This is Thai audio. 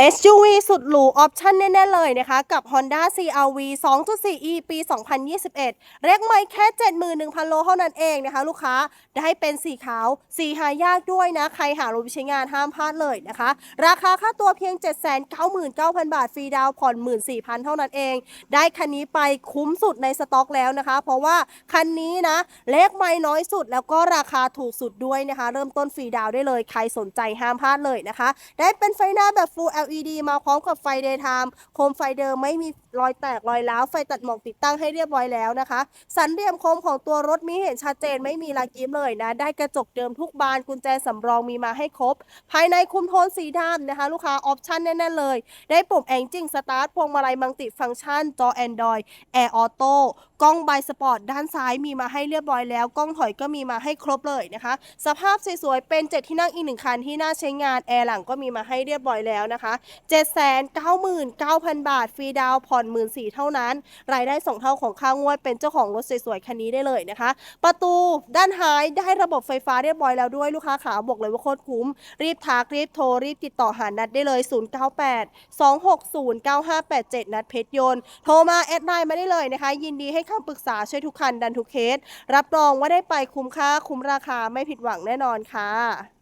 SUV สุดหรูออปชั่นแน่ๆเลยนะคะ กับ Honda CRV 2.4e ปี 2021 เรียกไม่แค่ 71,000 โลเท่านั้นเองนะคะ ลูกค้าได้เป็นสีขาว สีหายากด้วยนะ ใครหารถใช้งานห้ามพลาดเลยนะคะ ราคาค่าตัวเพียง 799,000 บาท ฟรีดาวผ่อน 14,000 เท่านั้นเอง ได้คันนี้ไปคุ้มสุดในสต็อกแล้วนะคะ เพราะว่าคันนี้นะเลขไม่น้อยสุดแล้วก็ราคาถูกสุดด้วยนะคะ เริ่มต้นฟรีดาวได้เลย ใครสนใจห้ามพลาดเลยนะคะ ได้เป็นไฟหน้าแบบ Full LED มาพร้อมกับไฟ Daytime โคมไฟเดิมไม่มีรอยแตกรอยร้าวไฟตัดหมอกติดตั้งให้เรียบร้อยแล้วนะคะ สันเหลี่ยมโคมของตัวรถมีเห็นชัดเจนไม่มีรอยยิ้มเลยนะ ได้กระจกเดิมทุกบานกุญแจสำรองมีมาให้ครบ ภายในคุมโทนสีดำนะคะ ลูกค้าออปชั่นแน่ๆเลย ได้ปุ่ม Engine Start พวงมาลัยมังติฟังก์ชัน จอ Android Air Auto กล้องไบสปอร์ตด้านซ้ายมีมาให้เรียบร้อยแล้ว กล้องถอยก็มีมาให้ครบเลยนะคะ สภาพสวยๆเป็น 7 ที่นั่งอีกหนึ่งคันที่น่าใช้งานแอร์หลังก็มีมาให้เรียบร้อยแล้วนะคะ799,000 บาท ฟรีดาวผ่อน14,000เท่านั้น รายได้ส่งเท่าของค่างวด เป็นเจ้าของรถสวยๆคันนี้ได้เลยนะคะ ประตูด้านท้ายได้ระบบไฟฟ้าเรียบร้อยแล้วด้วยลูกค้าขาบอกเลยว่าโคตรคุ้ม รีบทักรีบโทรรีบติดต่อหานัดได้เลย 098 260 9587 นัดเพชรยนต์โทรมาแอดไลน์มาได้เลยนะคะ ยินดีให้คำปรึกษาช่วยทุกคันดันทุกเคส รับรองว่าได้ไปคุ้มค่าคุ้มราคาไม่ผิดหวังแน่นอนค่ะ